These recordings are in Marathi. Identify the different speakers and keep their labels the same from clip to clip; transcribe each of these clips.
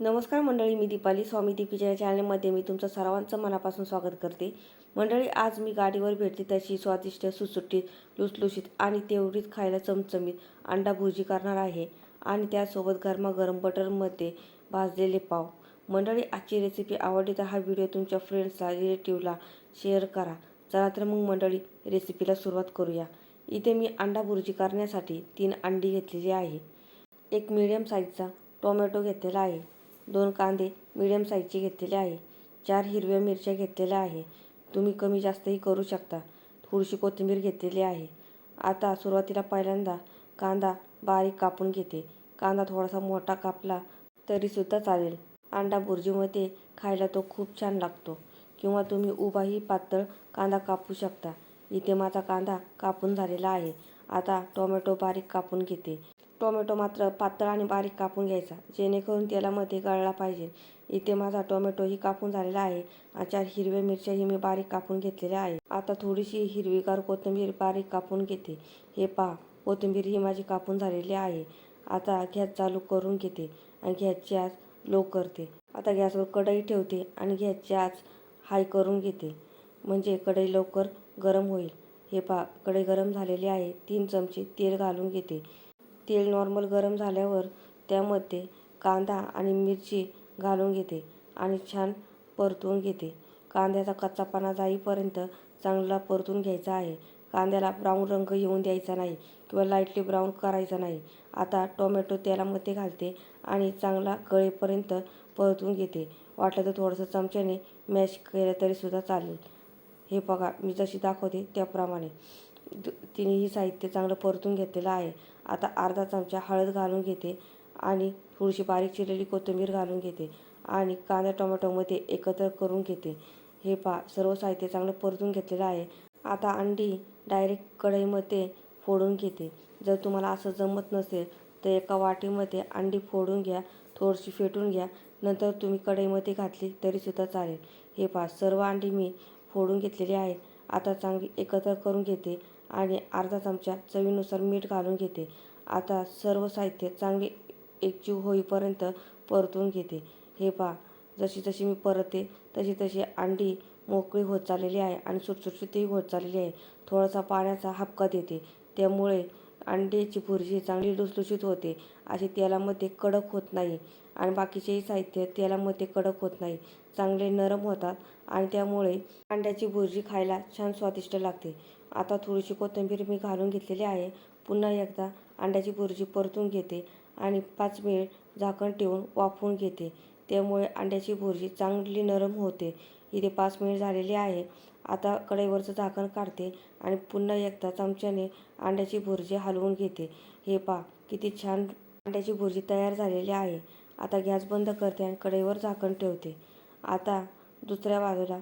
Speaker 1: नमस्कार मंडळी मी दीपाली. स्वामी दीपीच्या या चॅनलमध्ये मी तुमचं सर्वांचं मनापासून स्वागत करते. मंडळी आज मी गाडीवर भेटते तशी स्वादिष्ट सुसुट्टीत लुसलुशीत आणि तेवढीच खायला चमचमीत अंडा भुर्जी करणार आहे आणि त्यासोबत गरमागरम बटरमध्ये भाजलेले पाव. मंडळी आजची रेसिपी आवडली तर हा व्हिडिओ तुमच्या फ्रेंड्सला रिलेटिव्हला शेअर करा. चला तर मग मंडळी रेसिपीला सुरुवात करूया. इथे मी अंडा भुर्जी करण्यासाठी तीन अंडी घेतलेली आहे. एक मिडियम साईजचा टोमॅटो घेतलेला आहे. दोन कांदे मिडियम साईजचे घेतलेले आहे. चार हिरव्या मिरच्या घेतलेल्या आहे. तुम्ही कमी जास्तही करू शकता. थोडीशी कोथिंबीर घेतलेली आहे. आता सुरुवातीला पहिल्यांदा कांदा बारीक कापून घेते. कांदा थोडासा मोठा कापला तरीसुद्धा चालेल. अंडा भुर्जीमध्ये खायला तो खूप छान लागतो. किंवा तुम्ही उभाही पातळ कांदा कापू शकता. इथे माझा कांदा कापून झालेला आहे. आता टोमॅटो बारीक कापून घेते. टोमॅटो मात्र पातळ आणि बारीक कापून घ्यायचा जेणेकरून तेलामध्ये गळला पाहिजे. इथे माझा टोमॅटोही कापून झालेला आहे आणि चार हिरव्या मिरच्याही मी बारीक कापून घेतलेल्या आहे आता थोडीशी हिरवीगार कोथिंबीर बारीक कापून घेते. हे पहा कोथिंबीर ही माझी कापून झालेली आहे. आता गॅस चालू करून घेते आणि गॅसची आज लो करते. आता गॅसवर कढई ठेवते आणि गॅसची आज हाय करून घेते. म्हणजे कढई लवकर गरम होईल. हे पहा कढई गरम झालेली आहे. तीन चमचे तेल घालून घेते. तेल नॉर्मल गरम झाल्यावर त्यामध्ये कांदा आणि मिरची घालून घेते आणि छान परतून घेते. कांद्याचा कच्चापणा जाईपर्यंत चांगला परतून घ्यायचा आहे. कांद्याला ब्राऊन रंग येऊन द्यायचा नाही किंवा लाईटली ब्राऊन करायचा नाही. आता टोमॅटो तेलामध्ये घालते आणि चांगला गळेपर्यंत परतून घेते. वाटलं तर थोडंसं चमच्याने मॅश केलं तरीसुद्धा चालेल. हे बघा मी जशी दाखवते त्याप्रमाणे. तिन्ही साहित्य चांगलं परतून घेतलेलं आहे. आता अर्धा चमचा हळद घालून घेते आणि थोडीशी बारीक चिरलेली कोथिंबीर घालून घेते आणि कांदा टोमॅटोमध्ये एकत्र करून घेते. हे पा सर्व साहित्य चांगलं परतून घेतलेलं आहे. आता अंडी डायरेक्ट कढईमध्ये फोडून घेते. जर तुम्हाला असं जमत नसेल तर एका वाटीमध्ये अंडी फोडून घ्या थोडीशी फेटून घ्या नंतर तुम्ही कढईमध्ये घातली तरीसुद्धा चालेल. हे पा सर्व अंडी मी फोडून घेतलेली आहे. आता चांगली एकत्र करून घेते. आणि अर्धा चमचा चवीनुसार मीठ घालून घेते. आता सर्व साहित्य चांगले एकजीव होईपर्यंत परतून घेते. हे पहा जशी जशी मी परतते तशी तशी अंडी मोकळी होत चाललेली आहे आणि सुटसुटीतही होत चाललेली आहे. थोडासा पाण्याचा हपका देते. त्यामुळे अंड्याची भुर्जी चांगली लुसलुशीत होते. असे तेलामध्ये कडक होत नाही. आणि बाकीचेही साहित्य तेलामध्ये कडक होत नाही. चांगले नरम होतात आणि त्यामुळे अंड्याची भुर्जी खायला छान स्वादिष्ट लागते. आता थोडीशी कोथिंबीर मी घालून घेतलेली आहे. पुन्हा एकदा अंड्याची भुर्जी परतून घेते आणि पाच मिनिट झाकण ठेवून वाफवून घेते. त्यामुळे अंड्याची भुर्जी चांगली नरम होते. इथे पाच मिनिट झालेली आहे. आता कढईवरचं झाकण काढते आणि पुन्हा एकदा चमच्याने अंड्याची भुर्जी हलवून घेते. हे पा किती छान अंड्याची भुर्जी तयार झालेली आहे. आता गॅस बंद करते आणि कढईवर झाकण ठेवते. आता दुसऱ्या बाजूला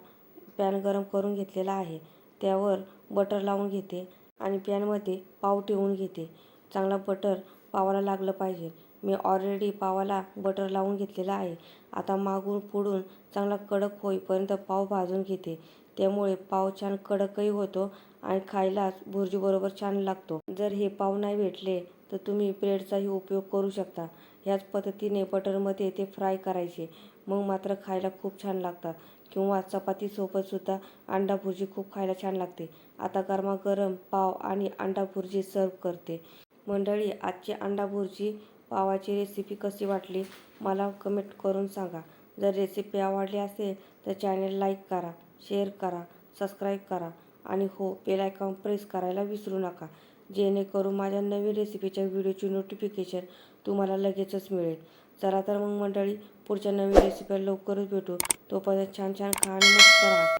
Speaker 1: पॅन गरम करून घेतलेला आहे. त्यावर बटर लावून घेते आणि पॅनमध्ये पाव ठेवून घेते. चांगला बटर पावाला लागलं पाहिजे. मी ऑलरेडी पावाला बटर लावून घेतलेला आहे. आता मागून पुढून चांगला कडक होईपर्यंत पाव भाजून घेते. त्यामुळे पाव छान कडकही होतो आणि खायलाच भुर्जीबरोबर छान लागतो. जर हे पाव नाही भेटले तर तुम्ही ब्रेडचाही उपयोग करू शकता. ह्याच पद्धतीने बटरमध्ये ते फ्राय करायचे. मग मात्र खायला खूप छान लागतात. किंवा चपातीसोबतसुद्धा अंडा भुर्जी खूप खायला छान लागते. आता गरमागरम पाव आणि अंडा भुर्जी सर्व करते. मंडळी आजची अंडा भुर्जी पावाची रेसिपी कशी वाटली? मला कमेंट करून सांगा. जर रेसिपी आवडली असेल तर चॅनल लाईक करा शेअर करा सबस्क्राईब करा आणि हो बेल आयकॉन प्रेस करायला विसरू नका. जेणेकरून माझ्या नवीन रेसिपीच्या व्हिडिओची नोटिफिकेशन तुम्हाला लगेचच मिळेल. चला तर मग मंडळी पुढच्या नवीन रेसिपीला लवकरच भेटू. तोपर्यंत छान छान खा आणि मस्त राहा.